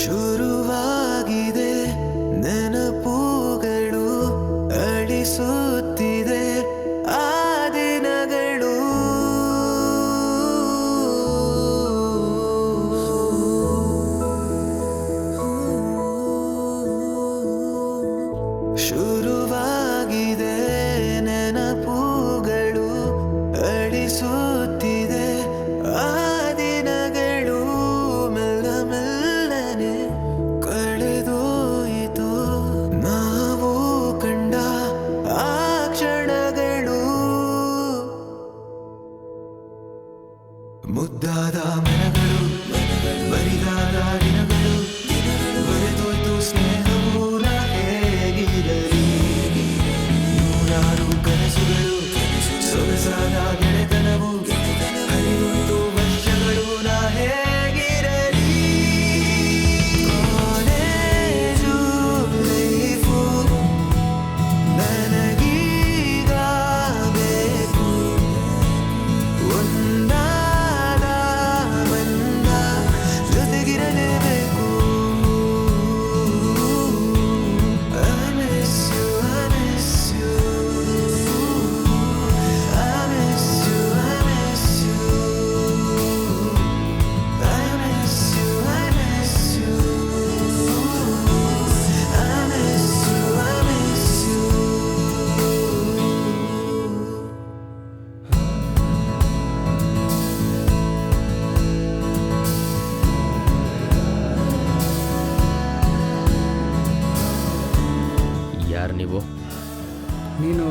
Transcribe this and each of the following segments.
शुरू 사랑해.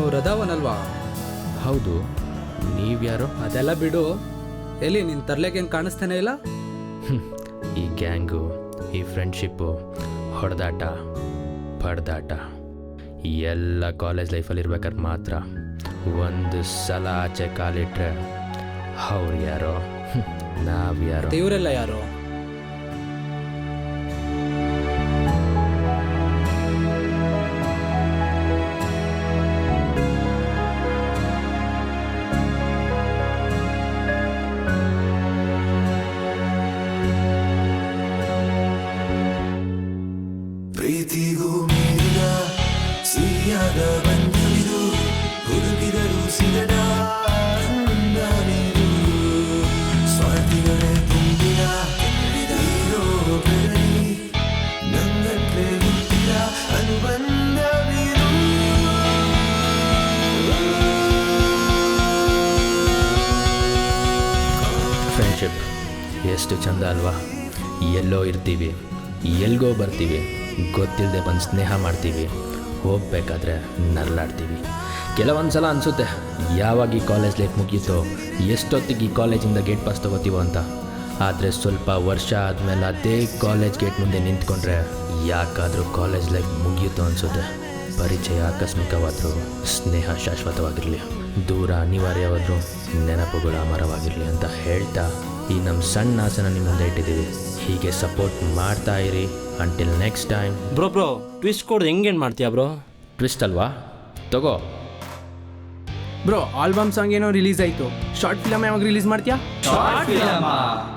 ರದಾವನಲ್ವಾ? ಹೌದು. ನೀವ್ಯಾರು? ಅದೆಲ್ಲ ಬಿಡು. ಎಲ್ಲಿ ನಿನ್ ತರ್ಲೆಗೇನು ಕಾಣಿಸ್ತಾನೆ ಇಲ್ಲ? ಈ ಗ್ಯಾಂಗು ಈ ಫ್ರೆಂಡ್ಶಿಪ್ಪು ಹೊಡೆದಾಟ ಪಡ್ದಾಟ ಎಲ್ಲ ಕಾಲೇಜ್ ಲೈಫಲ್ಲಿ ಇರ್ಬೇಕಾದ್ರೆ ಮಾತ್ರ ಒಂದು ಸಲ ಆಚೆ ಕಾಲಿಟ್ರೆ ಅವ್ರು ಯಾರೋ? ನಾವ್ ಯಾರೋ ಇವರೆಲ್ಲ ಯಾರು? ಎಷ್ಟು ಚಂದ ಅಲ್ವಾ? ಎಲ್ಲೋ ಇರ್ತೀವಿ, ಎಲ್ಗೋ ಬರ್ತೀವಿ ಗೊತ್ತಿಲ್ಲದೆ ಬಂದು ಸ್ನೇಹ ಮಾಡ್ತೀವಿ, ಹೋಗಬೇಕಾದ್ರೆ ನರಳಾಡ್ತೀವಿ ಕೆಲವೊಂದು ಸಲ ಅನಿಸುತ್ತೆ, ಯಾವಾಗ ಈ ಕಾಲೇಜ್ ಲೈಫ್ ಮುಗೀತೋ, ಎಷ್ಟೊತ್ತಿಗೆ ಈ ಕಾಲೇಜಿಂದ ಗೇಟ್ ಪಾಸ್ ತೊಗೋತೀವೋ ಅಂತ. ಆದರೆ ಸ್ವಲ್ಪ ವರ್ಷ ಆದಮೇಲೆ ಅದೇ ಕಾಲೇಜ್ ಗೇಟ್ ಮುಂದೆ ನಿಂತ್ಕೊಂಡ್ರೆ ಯಾಕಾದರೂ ಕಾಲೇಜ್ ಲೈಫ್ ಮುಗಿಯುತ್ತೋ ಅನಿಸುತ್ತೆ. ಪರಿಚಯ ಆಕಸ್ಮಿಕವಾದರೂ ಸ್ನೇಹ ಶಾಶ್ವತವಾಗಿರಲಿ. ದೂರ ಅನಿವಾರ್ಯವಾದರೂ ನೆನಪುಗಳು ಅಮರವಾಗಿರಲಿ ಅಂತ ಹೇಳ್ತಾ ಈ ನಮ್ಮ ಸಣ್ಣ ಆಸನ ನಿಮ್ಮ ಮುಂದೆ ಇಟ್ಟಿದ್ದೀವಿ. ಹೀಗೆ ಸಪೋರ್ಟ್ ಮಾಡ್ತಾ ಇರಿ. Until next time bro bro twist ಕೊಡೋದು ಹೆಂಗೇನು ಮಾಡ್ತೀಯಾ ಬ್ರೋ? ಟ್ವಿಸ್ಟ್ ಅಲ್ವಾ? ತಗೋ. ಬ್ರೋ ಆಲ್ಬಮ್ ಸಾಂಗ್ ಏನೋ ರಿಲೀಸ್ ಆಯಿತು. ಶಾರ್ಟ್ ಫಿಲಮ್ ಯಾವಾಗ ರಿಲೀಸ್ ಮಾಡ್ತೀಯಾ? Short film